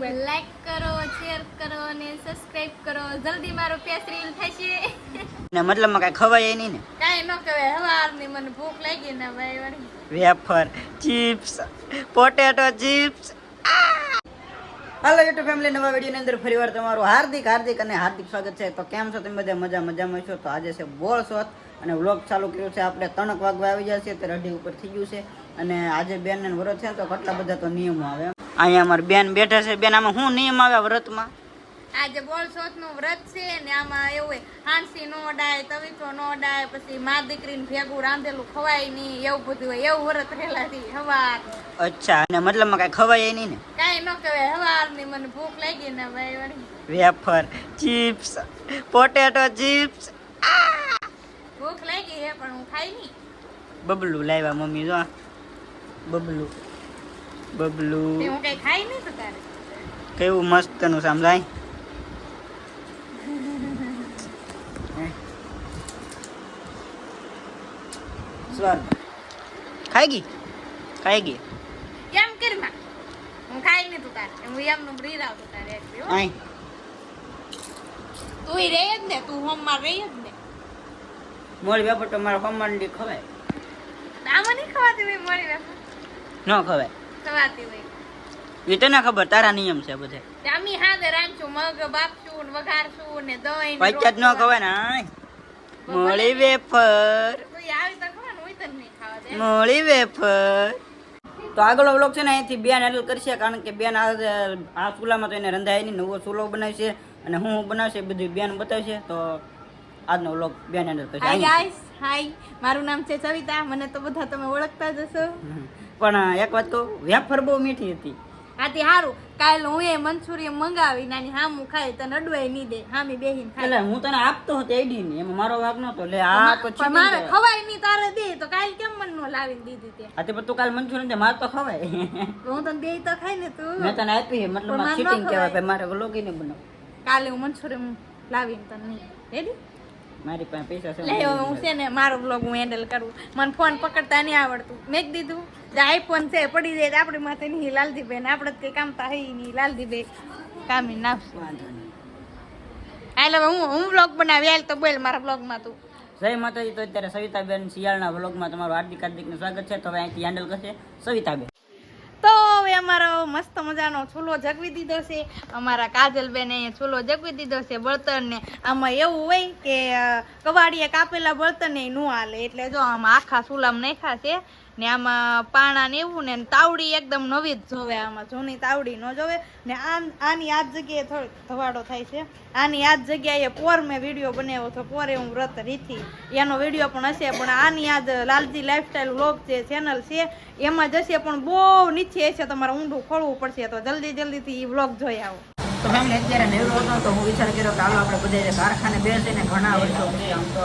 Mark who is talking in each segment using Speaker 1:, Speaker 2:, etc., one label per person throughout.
Speaker 1: Like કરો share કરો અને સબસ્ક્રાઇબ કરો. જલ્દી મારો ફેસ રીલ થશે.
Speaker 2: ને મતલબમાં કાંઈ ખવાય નહીં ને.
Speaker 1: કાંઈ ન કહેવાય હવારની મને ભૂખ લાગી ને ભાઈ વળી.
Speaker 2: વેફર ચિપ્સ પોટેટો ચિપ્સ હાલો યુટ્યુબ ફેમિલી નવા વિડીયોની અંદર ફરીવાર તમારું હાર્દિક હાર્દિક અને હાર્દિક સ્વાગત છે. તો કેમ છો તમે બધા? મજા મજામાં છો? તો આજે છે બોલ શોધ અને વ્લોગ ચાલુ કર્યો છે. આપણે ત્રણક વાગવા આવી ગયા છે તે અઢી ઉપર થઈ ગયું છે. અને આજે બેન ને વરો છે તો કેટલા બધા તો નિયમો આવે. અહીંયા અમારી બેન બેઠા છે. બેન આમાં શું નિયમ આવે વ્રતમાં?
Speaker 1: આજે બોલનું વ્રત છે ને આમાં એવું હાંસી નો ડાય તવીચો નો ડાય પછી મા દીકરીને ભેગું રાંધેલું ખવાય નહીં એવું બધું હોય એવું વ્રત રહેલાથી હવાર.
Speaker 2: અચ્છા અને મતલબમાં કાંઈ ખવાય નહીં ને?
Speaker 1: કાંઈ ન કહેવાય હવારની મને ભૂખ લાગી ને ભાઈ વળી.
Speaker 2: Wafer chips potato chips.
Speaker 1: ભૂખ લાગી હે પણ હું ખાઈ નહીં.
Speaker 2: બબલું લાવ્યા મમ્મી જો બબલું. બબલું.
Speaker 1: હું કઈ ખાઈ નહીં તો તારે?
Speaker 2: કેવું મસ્તનું સમજાય? સ્વર્ગ ખાઈ ગઈ? ખાઈ ગઈ?
Speaker 1: એમ કરી માં હું ખાઈ નહીં તું તારે હું એમનું બ્રી રાવ તું તારે.
Speaker 2: આય.
Speaker 1: તું રહે જ ને તું હોમમાં રહી જ ને.
Speaker 2: મોડી વેપર તો મારા ફમંડી ખવાય.
Speaker 1: આમાં નહીં ખવાતી મારી વેફર?
Speaker 2: ન ખવાય.
Speaker 1: ખવાતી હોય.
Speaker 2: એ તને ખબર તારા નિયમ છે બધે.
Speaker 1: તે હાથે રાંધશું મગ બાફશું ને વઘારશું ને દહીં ને
Speaker 2: ન ખવાય ને મોળી વેફર.
Speaker 1: તો એ આવી તો ખવાનું હોય તો નહીં ખાવા દે.
Speaker 2: મોળી વેફર. તો આગળનો વ્લોગ છે ને અહીંથી બેન હેન્ડલ કરશે કારણ કે બેન આ આ ચૂલામાં તો એને રંધાય નહીં નવો ચૂલો બનાવશે અને હું બનાવશે બધું બેન બતાવશે. તો આજનો વ્લોગ બેન હેન્ડલ કરશે.
Speaker 1: હાય ગાઈસ હાય મારું નામ છે સવિતા. મને તો બધા તમે ઓળખતા જ હશો.
Speaker 2: પણ એક વાત કહું વેફર બહુ મીઠી હતી.
Speaker 1: આથી હારું. કાલ હું એ મંચુરિયન મંગાવી નાની હામું ખાય તને અડવાય નહીં દે હામી બેહીને ખાય.
Speaker 2: એટલે હું તને આપતો હતો એડી ને એમાં મારો વાગ નતો લે આ તો છે
Speaker 1: મારે ખવાય નહીં તારે દે તો કાલ કેમ મન નો લાવીને દીધી તે?
Speaker 2: આતે પણ તું કાલ મંચુરિયન દે મારે તો ખવાય.
Speaker 1: હું તને દે તો ખાય ને તું.
Speaker 2: મેં તને આપી મતલબ ચીટિંગ કહેવાય ભાઈ મારે લોગી ને બનાવ.
Speaker 1: કાલે હું મંચુરિયન લાવીને તને નહીં રેડી
Speaker 2: મારી પાસે પૈસા છે
Speaker 1: લે હું છે ને મારો બ્લોગ હું હેન્ડલ કરું. મને ફોન પકડતા નહીં આવડતું. મેં દીધું જે આઈફોન છે પડી જાય તો આપણી માથે નહીં લાલદીબેન આપણે કંઈ કઈ કામ તા હઈ નહીં લાલદીબે કામ નાખશું.
Speaker 2: વાંધો નહીં.
Speaker 1: હાલ હવે હું હું બ્લોગ બનાવી હાલ તો બોલ મારા બ્લોગમાં તું.
Speaker 2: જય માતાજી તો અત્યારે સવિતાબેન શિયાળના બ્લોગમાં તમારું હાર્દિક હાર્દિકનું સ્વાગત છે. તો હવે અહીંથી હેન્ડલ કરશે સવિતાબેન.
Speaker 1: તો અમારો મસ્ત મજાનો ચૂલો જગવી દીધો છે. અમારા કાજલબેન ચૂલો જગવી દીધો છે બળતણને. આમાં એવું હોય કે કવાડીએ કાપેલા બળતણ ન હાલે. એટલે જો આમાં આખા ચૂલામાં નાખ્યા છે ને આમાં પાણા ને એવું ને તાવડી એકદમ નવી જ જોવે આમાં, જૂની તાવડી ન જોવે. ને આની આ જગ્યાએ થોડોક ધવાડો થાય છે. આની આ જગ્યાએ પોર મેં વીડિયો બનાવ્યો હતો, પોરે હું વ્રત રીથી એનો વીડિયો પણ હશે, પણ આની જ લાલજી લાઈફસ્ટાઈલ વ્લોગ જે ચેનલ છે, એમાં જશે પણ બહુ નીચે હશે, તમારે ઊંડું ખોળવું પડશે, તો જલ્દી જલ્દીથી એ વ્લોગ જોઈ આવો.
Speaker 2: તો ફેમિલી અત્યારે નેવરો હતો તો હું વિચાર કર્યો કે હાલો આપણે બધા કારખાને બેસીને ઘણા વર્ષો આમ તો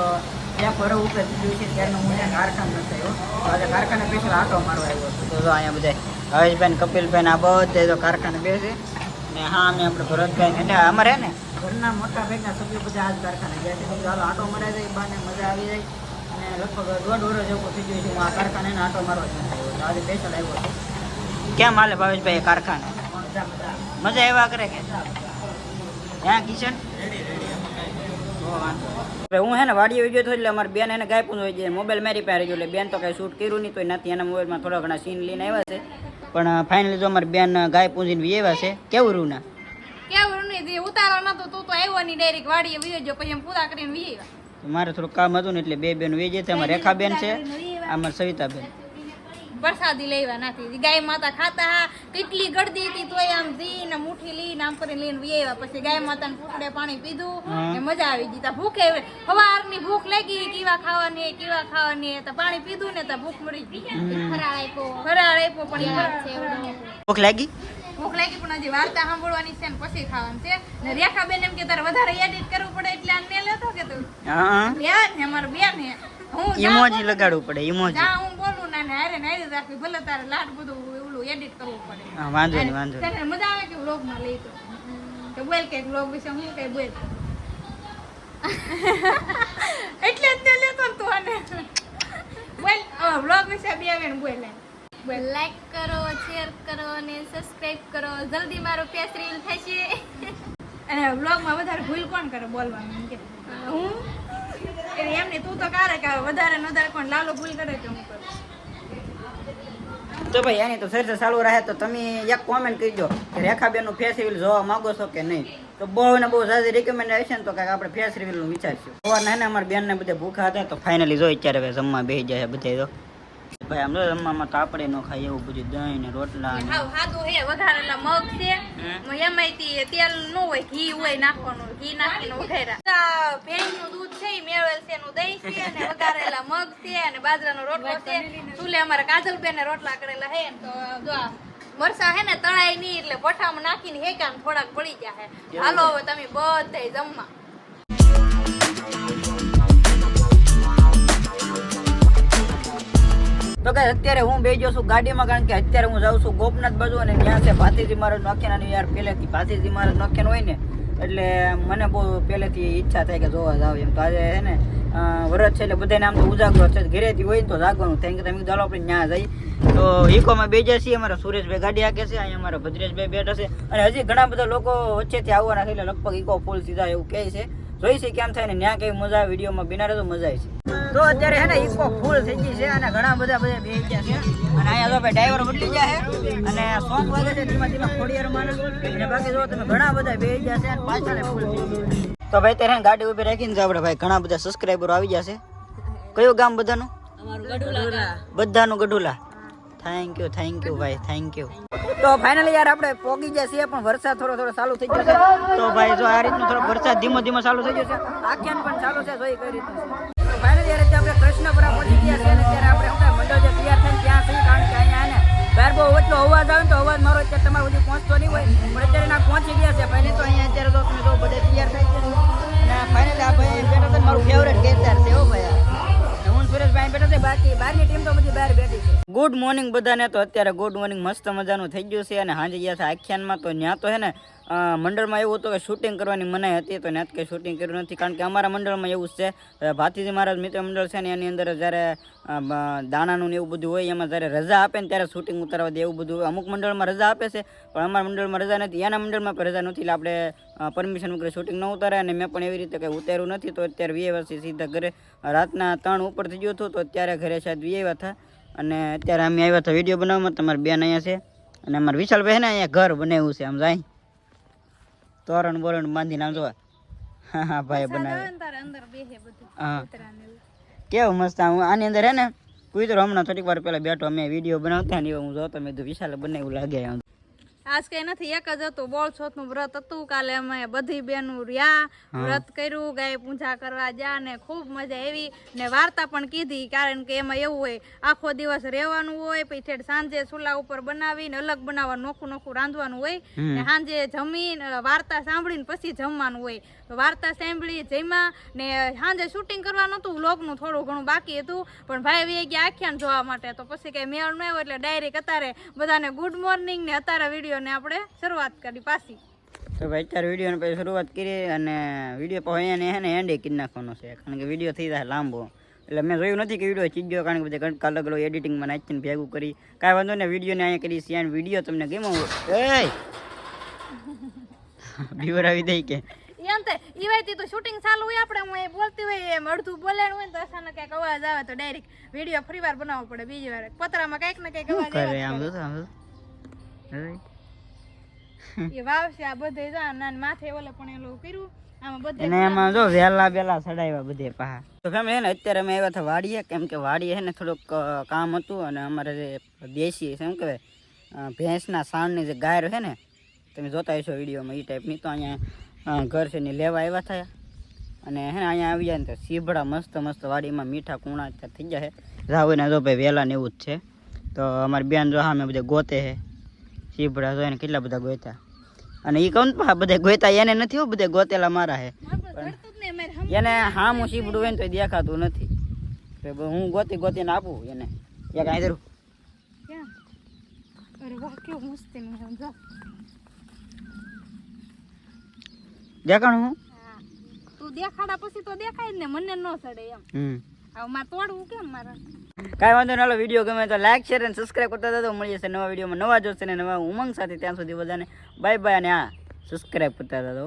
Speaker 2: ત્યાં પર ઉપર થયું છે ત્યારનો હું કારખાને તો આજે કારખાને સ્પેશિયલ આટો મારવા આવ્યો હતો. તો અહીંયા બધા હવેશભાઈ કપિલભાઈ આ બધે તો કારખાને બેસે. ને હા અમે આપણે ભરતભાઈ એટલે અમારે ને? ઘરના મોટા ભાગના સભ્યો બધા આજ કારખાને ગયા છે. તો ચાલો આટો મરાઈ જાય બાને મજા આવી જાય. અને લગભગ દોઢ વર્ષ જેવું થઈ ગયું છે હું આ કારખાને આટો મારવા જ નથી આવ્યો. તો આજે પેશલ આવ્યો હતો કેમ હાલે ભાવેશભાઈ કારખાને? મજા આવ્યા કરે કે? ત્યાં કિચન હું હે ને વાડીએ વીડિયો થયો એટલે અમારી બેન એને ગાયપું હોય છે મોબાઈલ મારી પાસે રહ્યો એટલે બેન તો કાંઈ શૂટ કર્યું નહીં તો નથી એના મોબાઈલમાં થોડા ઘણા સીન લઈને આવ્યા છે. પણ ફાઇનલી જો અમારી બેન ગાય પૂંજીને એવા છે. કેવું રૂ ના
Speaker 1: કેવું નહીં ઉતારો નતો. તું તો આવ્યો નહીં ડાયરેક્ટ વાડીએ વીયો પછી એમ પૂરા કરીને વી
Speaker 2: મારે થોડું કામ હતું ને એટલે બે બેન વેજે છે. અમારે રેખાબેન છે. અમારે સવિતાબેન.
Speaker 1: પ્રસાદી લેવા નથી. ગાય માતા ખાતા હા કેટલી ગળદી હતી તોય આમ જી ને મુઠ્ઠી લઈને આમ કરીને લઈને વ્યવા પછી ગાય માતાને પૂકડે પાણી પીધું ને મજા આવી ગઈ. તા ભૂખે સવારની ભૂખ લાગી કેવા ખાવાની કેવા ખાવાની તો પાણી પીધું ને તો ભૂખ મરી ગઈ. ફરાળ આપ્યો. ફરાળ આપ્યો પણ ઈ
Speaker 2: ભૂખ લાગી?
Speaker 1: ભૂખ લાગી પણ હજી વાર્તા સાંભળવાની છે ને પછી ખાવાનું છે. ને રેખા બેન એમ કે તારે વધારે એડિટ કરવું પડે એટલે આને લેતો કે તું?
Speaker 2: હા.
Speaker 1: બેન ને અમારે બેન? હે
Speaker 2: ઇમોજી લગાડવું પડે ઇમોજી
Speaker 1: ના હું બોલું ના ને હારે નાઈ રાખવી ભલે તારે લાટ બધું ઓલું એડિટ કરવું પડે.
Speaker 2: હા વાંધો નહીં વાંધો નહીં.
Speaker 1: તને મજા આવે કે વ્લોગમાં લઈ તો? કે બોલ કે વ્લોગ વિશે હું કઈ બોલ? એટલે જ તે લેતો તું આને. બોલ વ્લોગ વિશે બે આવે ને બોલ. લાઈક કરો શેર કરો અને સબસ્ક્રાઇબ કરો. જલ્દી મારો ફેસ રીલ થશે. અને વ્લોગમાં વધારે ભૂલ કોણ કરે બોલવાનું કે? હું? એમ ને તું તો કારે કે વધારે ને વધારે કોણ લાલો ભૂલ કરે કે
Speaker 2: તો ભાઈ એની તો ચર્ચા ચાલુ રહે તો તમે એક કોમેન્ટ કરજો કે રેખાબેનનું ફેસ રિવીલ જોવા માંગો છો કે નહીં? તો બહુ ને બહુ સારી રિકમેન્ડેશન તો કાંઈક આપણે ફેસ રિવીલનું વિચારશું. સવારના ને, અમારા બેન ને બધા ભૂખા હતા તો ફાઇનલી જોઈ અત્યારે જમવા બેસી જાય બધે તો. ભાઈ આમ તો જમવામાં તો ન ખાય એવું બધું દહીં ને રોટલા ને
Speaker 1: સાદું હે વઘારેલા મગ છે. એમાંય તેલ ન હોય ઘી હોય નાખવાનું ઘી નાખીને વઘાર્યા ભેંસનું દૂધ છે મેળવેલ છે એનું દહીં છે અને વઘારેલા મગ છે અને બાજરાનો રોટલો છે. ચૂલે અમારા કાજલબેન ને રોટલા કરેલા હે તો જો મરસા હે ને તળાય નહીં એટલે ભઠ્ઠામાં નાખીને હેકા ને થોડાક પડી જાય હાલો હવે તમે બધાય જમવા.
Speaker 2: તો કે અત્યારે હું બેસી છું ગાડીમાં, કારણ કે અત્યારે હું જાઉં છું ગોપનાથ બાજુ અને ત્યાં છે ભાતીજી મહારાજ નોખ્યાના અને યાર પહેલેથી ભાતીજી મહારાજ નોખ્યાનું હોય ને, એટલે મને બહુ પહેલેથી ઈચ્છા થાય કે જોવા જાવ એમ. તો આજે છે ને વરસ છે એટલે બધાને આમ તો ઉજાગરો છે. ઘરેથી હોય તો જાગવાનું. થાય કે તમે ચાલો આપણે ત્યાં જઈએ. તો ઇકોમાં બેજા છીએ. અમારા સુરેશભાઈ ગાડી હાકે છે. અહીંયા અમારા ભદ્રેશભાઈ બેઠા છે. અને હજી ઘણા બધા લોકો વચ્ચેથી આવવાના છે. એટલે લગભગ ઇકો ફૂલ સીધા એવું કહે છે. જોઈ છે કેમ થાય ને ત્યાં કઈ મજા વિડીયોમાં બિના તો મજા આવે છે. તો અત્યારે હે ને ઇકો ફૂલ થઈ ગઈ છે અને ઘણા બધા બધા બે ગયા છે. અને અહીંયા તો ભાઈ ડ્રાઈવર બદલી ગયા છે. અને સોંગ વાગે છે ધીમા ધીમા ખોડિયાર માને અને બાકી જો તમે ઘણા બધા બે ગયા છે અને પાછળ ફૂલ. તો ભાઈ ત્યારે ગાડી ઊભી રાખીને જ આપણે ભાઈ ઘણા બધા સબસ્ક્રાઈબરો આવી ગયા છે. કયું ગામ બધાનું? બધાનું Gadhula. Thank you thank you ભાઈ થેન્ક યુ તો ફાઇનલી યાર આપણે પોગી ગયા છીએ પણ વરસાદ થોડો થોડો ચાલુ થઈ ગયો છે. તો ભાઈ જો આ રીતનો થોડો વરસાદ ધીમો ધીમો ચાલુ થઈ ગયો છે. આખ્યાન પણ ચાલુ છે જોઈ કઈ રીતનું તો ફાઇનલી યાર આપણે કૃષ્ણપુરા પહોંચી ગયા છે અને ત્યારે આપણે આપણે મંડળ જે તૈયાર થઈને ત્યાં છીએ કારણ કે અહીંયા ને બહાર બહુ એટલો અવાજ આવે તો અવાજ મારો અત્યારે તમારે સુધી પહોંચતો નહીં હોય પણ અત્યારે ના પહોંચી ગયા છે. પહેલી તો અહીંયા અત્યારે તો તમે જો બધે તૈયાર થઈ ગયા છે. ફાઇનલી આ ભાઈ મારું ફેવરેટ ગેરદાર છે હો ભાઈ ગુડ મોર્નિંગ બધાને. તો અત્યારે ગુડ મોર્નિંગ મસ્ત મજાનું થઈ ગયું છે અને સાંજે ગયા છે આખ્યાનમાં. તો ત્યાં તો હે ને મંડળમાં એવું હતું કે શૂટિંગ કરવાની મનાઈ હતી, તો ત્યાં કંઈ શૂટિંગ કર્યું નથી. કારણ કે અમારા મંડળમાં એવું છે. ભાતીજી મહારાજ મિત્ર મંડળ છે ને એની અંદર જ્યારે દાણાનું એવું બધું હોય, એમાં જ્યારે રજા આપે ને ત્યારે શૂટિંગ ઉતારવા દે એવું બધું અમુક મંડળમાં રજા આપે છે, પણ અમારા મંડળમાં રજા નથી. એના મંડળમાં પણ રજા નથી. એટલે આપણે પરમિશન વગર શૂટિંગ ન ઉતારે. અને મેં પણ એવી રીતે કંઈ ઉતાર્યું નથી. તો અત્યારે વીએ વર્ષથી સીધા ઘરે, રાતના ત્રણ ઉપર થઈ ગયું હતું, તો અત્યારે ઘરે શાયદ વીએ હતા. અને અત્યારે અમે આવ્યા હતા વીડિયો બનાવવામાં. તમારી બેન અહીંયા છે. અને અમારા વિશાલભાઈ ને અહીંયા ઘર બનાવ્યું છે. આમ જાય. તોરણ બોરણ બાંધીને આમ જોવા હા હા ભાઈ બનાવે
Speaker 1: બધું
Speaker 2: કેવું મસ્ત હું આની અંદર હે ને કુતરો હમણાં થોડીક વાર પેલા બેઠો અમે વીડિયો બનાવતા ને એવું હું જોતો મેં કીધું વિશાલ બનાવ્યું લાગે આમ.
Speaker 1: આજ કઈ નથી એક જ હતું બોળ છોથનું વ્રત હતું. કાલે અમે બધી બેનું રહ્યા વ્રત કર્યું ગાય પૂજા કરવા જા ને ખૂબ મજા આવી. ને વાર્તા પણ કીધી કારણ કે એમાં એવું હોય આખો દિવસ રહેવાનું હોય પછી ઠેઠ સાંજે ચૂલા ઉપર બનાવીને અલગ બનાવવાનું નોખું નોખું રાંધવાનું હોય. ને સાંજે જમીન વાર્તા સાંભળીને પછી જમવાનું હોય. તો વાર્તા સાંભળી જમ્યા ને સાંજે શૂટિંગ કરવાનું હતું વ્લોગનું થોડું ઘણું બાકી હતું. પણ ભાઈ વી ગયા આખ્યાન જોવા માટે તો પછી કઈ મેળ ન આવ્યો એટલે ડાયરેક્ટ અત્યારે બધાને ગુડ મોર્નિંગ ને અત્યારે વિડીયોને આપણે શરૂઆત કરી પાછી.
Speaker 2: તો ભાઈ અત્યારે વિડીયોને પછી શરૂઆત કરી અને વીડિયો પછી અહીંયા હે ને એન્ડે કરી નાખવાનો છે કારણ કે વીડિયો થઈ જાય લાંબો. એટલે મેં જોયું નથી કે વીડિયો ચીજ્યો કારણ કે બધા ઘટકા અલગ અલગ એડિટિંગમાં નાચીને ભેગું કરી. કાંઈ વાંધો નહીં વિડીયોને અહીંયા કરી છે વીડિયો તમને કેમ હોય. આવી દઈ કે?
Speaker 1: એમ તે ઈવાયથી તો શૂટિંગ ચાલુ હોય આપણે હું એ બોલતી હોય એમ અડધું બોલેલું હોય ને તો અચાનક કંઈક અવાજ આવે તો ડાયરેક્ટ વીડિયો ફરી વાર બનાવવો પડે બીજી વાર. પતરામાં કંઈક ને કંઈક અવાજ
Speaker 2: કરે
Speaker 1: એ વાવશે આ બધે જા માથે ઓલે પણ એલું કર્યું.
Speaker 2: અને એમાં જો વહેલા બેલા ચડાવ્યા બધે પા તો ફેમિલી હે ને અત્યારે અમે આવ્યા હતા વાડીએ કેમ કે વાડીએ હે ને થોડુંક કામ હતું અને અમારે જે દેશી એમ કહેવાય ભેંસના સાણની જે ગાય છે ને તમે જોતા હશો વિડીયોમાં એ ટાઈપની તો અહીંયા ઘર છે ને લેવા આવ્યા થયા. અને હે ને અહીંયા આવી જાય ને તો સીભડા મસ્ત મસ્ત વાડીમાં મીઠા કુણા થઈ જાય જાવ ને જો ભાઈ વેલા ને એવું જ છે. તો અમારી બેન જો હા મેં બધે ગોતે છે. સીભડા તો એને કેટલા બધા ગોયતા? અને એ કહું ને બધા ગોતા એને નથી હો બધા ગોતેલા મારા હે. એને હા હું સીપડું હોય ને તો દેખાતું નથી. હું ગોતી ગોતીને આપું એને. એક અહીં ધરું. દેખાણું હું?
Speaker 1: તું દેખાડા પછી તો દેખાય ને મને ન સડે એમ. હવે મારે તોડવું કેમ મારે?
Speaker 2: કાંઈ વાંધો ના વીડિયો ગમે તો લાઈક શેર અને સબસ્ક્રાઈબ કરતા હતા તો મળી જશે નવા વિડીયોમાં નવા જોશે ને નવા ઉમંગ સાથે. ત્યાં સુધી બધાને બાય બાય અને હા સબસ્ક્રાઈબ કરતા હતા તો